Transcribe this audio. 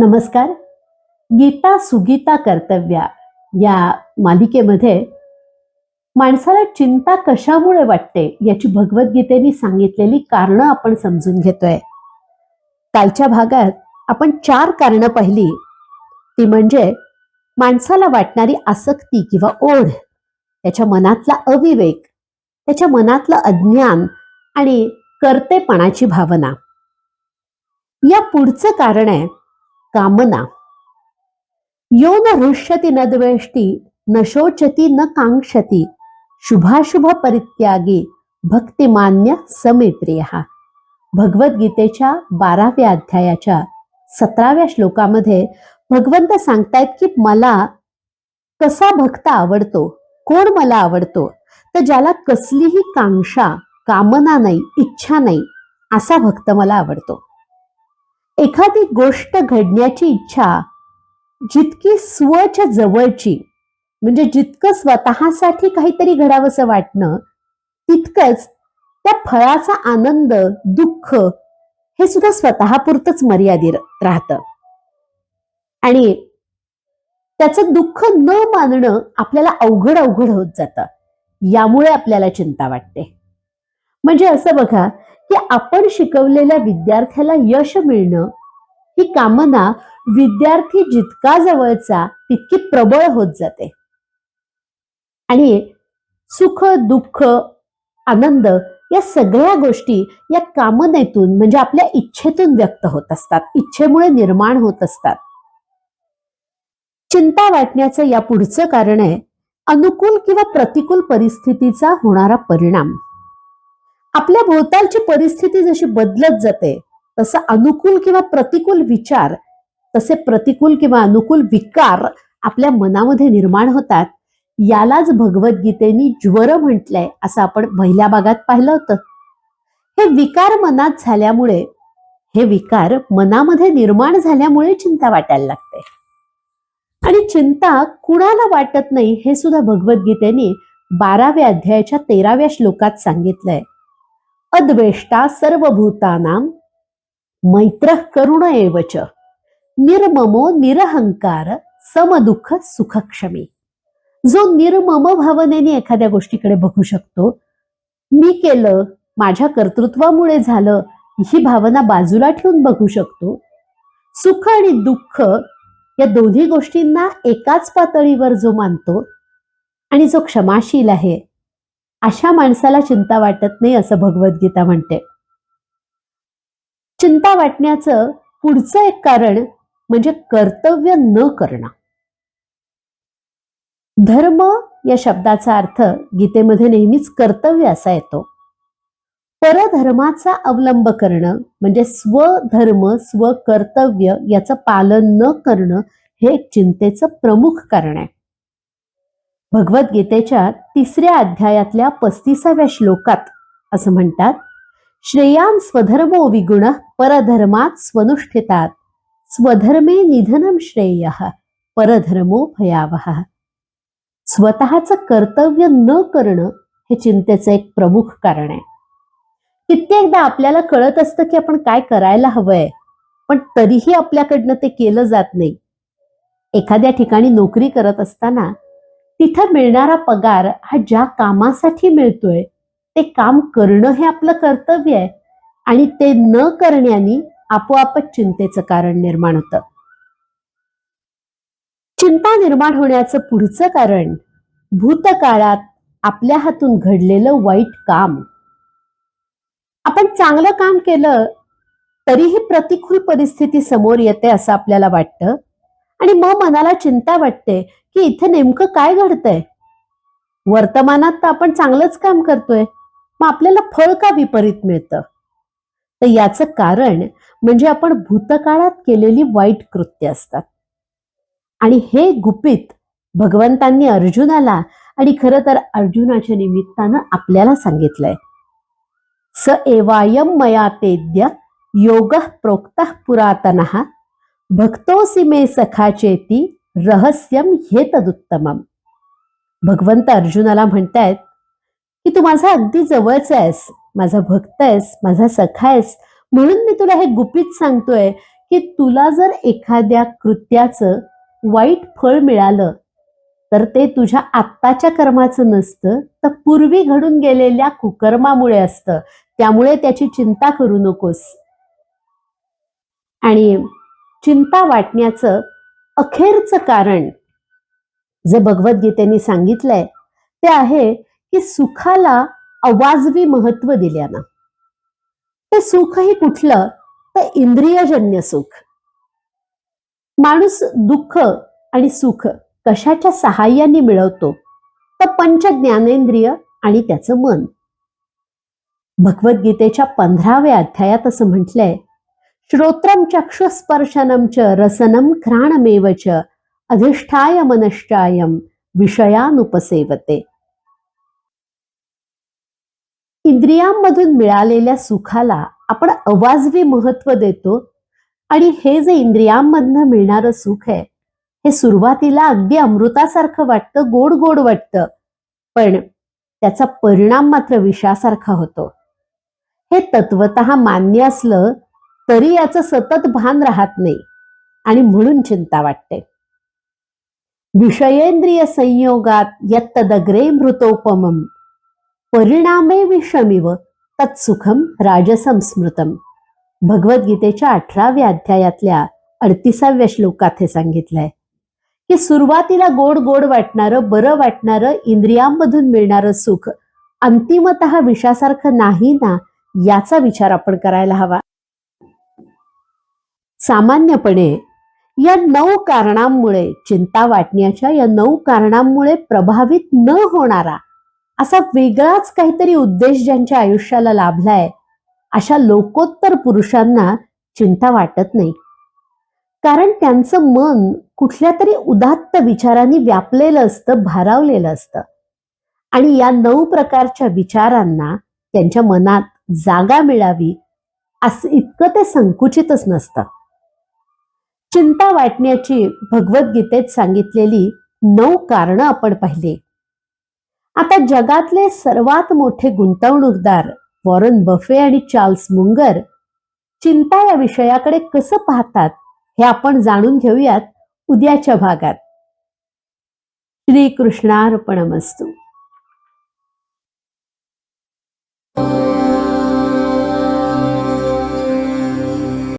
नमस्कार. गीता सुगीता कर्तव्या या मालिकेमध्ये माणसाला चिंता कशामुळे वाटते याची भगवद्गीतेने सांगितलेली कारणं आपण समजून घेतोय. कालच्या भागात आपण चार कारणं पाहिली. ती म्हणजे माणसाला वाटणारी आसक्ती किंवा ओढ त्याच्या मनातला अविवेक त्याच्या मनातलं अज्ञान आणि कर्तेपणाची भावना. या पुढचं कारण आहे कामना. यो न हृष्यति न द्वेष्टी न शोचती न कांक्षती शुभाशुभ परित्यागी भक्तिमान्य समे प्रिय भगवद्गीतेच्या बाराव्या अध्यायाच्या सतराव्या श्लोकामध्ये भगवंत सांगतायत की मला कसा भक्त आवडतो कोण मला आवडतो तर ज्याला कसलीही कांक्षा कामना नाही इच्छा नाही असा भक्त मला आवडतो. एखादी गोष्ट घडण्याची इच्छा जितकी स्वच्या जवळची म्हणजे जितकं स्वतःसाठी काहीतरी घडावंसं वाटणं तितकंच त्या फळाचा आनंद दुःख हे सुद्धा स्वतःपुरतच मर्यादित राहतं. आणि त्याचं दुःख न मानणं आपल्याला अवघड अवघड होत जातं. यामुळे आपल्याला चिंता वाटते. म्हणजे असं बघा की आपण शिकवलेल्या विद्यार्थ्याला यश मिळणं ही कामना विद्यार्थी जितका जवळचा तितकी प्रबळ होत जाते. आणि सुख दुःख आनंद या सगळ्या गोष्टी या कामनेतून म्हणजे आपल्या इच्छेतून व्यक्त होत असतात. इच्छेमुळे निर्माण होत असतात. चिंता वाटण्याचं या पुढचं कारण आहे अनुकूल किंवा प्रतिकूल परिस्थितीचा होणारा परिणाम. आपल्या भोवतालची परिस्थिती जशी बदलत जाते तसं अनुकूल किंवा प्रतिकूल विचार तसे प्रतिकूल किंवा अनुकूल विकार आपल्या मनामध्ये निर्माण होतात. यालाच भगवद्गीतेनी ज्वर म्हटलंय असं आपण पहिल्या भागात पाहिलं होतं. हे विकार मनात झाल्यामुळे हे विकार मनामध्ये निर्माण झाल्यामुळे चिंता वाटायला लागते. आणि चिंता कुणाला वाटत नाही हे सुद्धा भगवद्गीतेने बाराव्या अध्यायाच्या तेराव्या श्लोकात सांगितलंय. अद्वेष्टा सर्वभूतानां मैत्र करुण एवच निर्ममो निरहंकार समदुःख सुखक्षमी। जो निर्मम भावनेने एखाद्या गोष्टीकडे बघू शकतो मी केलं माझ्या कर्तृत्वामुळे झालं ही भावना बाजूला ठेवून बघू शकतो सुख आणि दुःख या दोन्ही गोष्टींना एकाच पातळीवर जो मानतो आणि जो क्षमाशील आहे अशा माणसाला चिंता वाटत नाही असं भगवद्गीता म्हणते. चिंता वाटण्याचं पुढचं एक कारण म्हणजे कर्तव्य न करणं. धर्म या शब्दाचा अर्थ गीतेमध्ये नेहमीच कर्तव्य असा येतो. परधर्माचा अवलंब करणं म्हणजे स्वधर्म स्वकर्तव्य याचं पालन न करणं हे चिंतेचं प्रमुख कारण आहे. भगवद्गीतेच्या तिसऱ्या अध्यायातल्या पस्तीसाव्या श्लोकात असं म्हणतात श्रेयान स्वधर्मो विगुण परधर्मात स्वनुष्ठितात स्वधर्मे निधनम श्रेय परधर्मो भयावह स्वतःचं कर्तव्य न करणं हे चिंतेचं एक प्रमुख कारण आहे. कित्येकदा आपल्याला कळत असतं की आपण काय करायला हवंय पण तरीही आपल्याकडनं ते केलं जात नाही. एखाद्या ठिकाणी नोकरी करत असताना तिथं मिळणारा पगार हा ज्या कामासाठी मिळतोय ते काम करणं हे आपलं कर्तव्य आहे. आणि ते न करण्याने आपोआपच चिंतेचं कारण निर्माण होतं. चिंता निर्माण होण्याचं पुढचं कारण भूतकाळात आपल्या हातून घडलेलं वाईट काम. आपण चांगलं काम केलं तरीही प्रतिकूल परिस्थिती समोर येते असं आपल्याला वाटतं. आणि मग मनाला चिंता वाटते की इथे नेमकं काय घडतंय? वर्तमानात तर आपण चांगलंच काम करतोय मग आपल्याला फळ का विपरीत मिळतं? तर याचं कारण म्हणजे आपण भूतकाळात केलेली वाईट कृत्य असतात. आणि हे गुपित भगवंतांनी अर्जुनाला आणि खरं तर अर्जुनाच्या निमित्तानं आपल्याला सांगितलंय. स एवायम मया तेद्य योग प्रोक्त पुरातन भक्तोसी मे सखाचेती रहस्यम हे तदुत्तमम भगवंत अर्जुनाला म्हणतायत की तू माझा अगदी जवळचा आहेस माझा भक्त आहेस माझा सखा आहेस म्हणून मी तुला हे गुपित सांगतोय की तुला जर एखाद्या कृत्याचं वाईट फळ मिळालं तर ते तुझ्या आत्ताच्या कर्माचं नसतं तर पूर्वी घडून गेलेल्या कुकर्मामुळे असतं. त्यामुळे त्याची चिंता करू नकोस. आणि चिंता वाटण्याचं अखेरचं कारण जे भगवद्गीतेने सांगितलंय ते आहे की सुखाला अवाजवी महत्त्व दिल्यानं. ते सुखही कुठलं तर इंद्रियजन्य सुख. माणूस दुःख आणि सुख कशाच्या सहाय्याने मिळवतो तर पंच ज्ञानेंद्रिय आणि त्याचं मन. भगवद्गीतेच्या पंधराव्या अध्यायात असं म्हटलंय श्रोत्रम चक्षुस्पर्शनम च रसनम घ्राणमेव च अधिष्ठाय मनश्चायम विषयानुपसेवते. इंद्रियांमधून मिळालेल्या सुखाला आपण अवाजवी महत्त्व देतो आणि हे जे इंद्रियांमधनं मिळणारं सुख आहे हे सुरुवातीला अगदी अमृतासारखं वाटतं गोड गोड वाटतं पण त्याचा परिणाम मात्र विषासारखा होतो. हे तत्वत मान्य असलं तरी याचं सतत भान राहत नाही आणि म्हणून चिंता वाटते. विषयेंद्रिय संयोगात यत्तदग्रे मृतोपमम परिणामे विषमिव तत्सुखम राजसं स्मृतम भगवद्गीतेच्या अठराव्या अध्यायातल्या अडतिसाव्या श्लोकात हे सांगितलंय. की सुरुवातीला गोड गोड वाटणारं बरं वाटणारं इंद्रियांमधून मिळणारं सुख अंतिमत विषासारखं नाही ना याचा विचार आपण करायला हवा. सामान्यपणे या नऊ कारणांमुळे चिंता वाटण्याच्या या नऊ कारणांमुळे प्रभावित न होणारा असा वेगळाच काहीतरी उद्देश ज्यांच्या आयुष्याला लाभलाय अशा लोकोत्तर पुरुषांना चिंता वाटत नाही. कारण त्यांचं मन कुठल्या तरी उदात्त विचारांनी व्यापलेलं असतं भारावलेलं असतं. आणि या नऊ प्रकारच्या विचारांना त्यांच्या मनात जागा मिळावी असं इतकं ते संकुचितच नसतं. चिंता वाटण्याची भगवद्गीतेत सांगितलेली नऊ कारणं आपण पाहिली. आता जगातले सर्वात मोठे गुंतवणूकदार वॉरन बफे आणि चार्ल्स मुंगर चिंता या विषयाकडे कसं पाहतात हे आपण जाणून घेऊयात उद्याच्या भागात. श्री श्रीकृष्णार्पणमस्तू.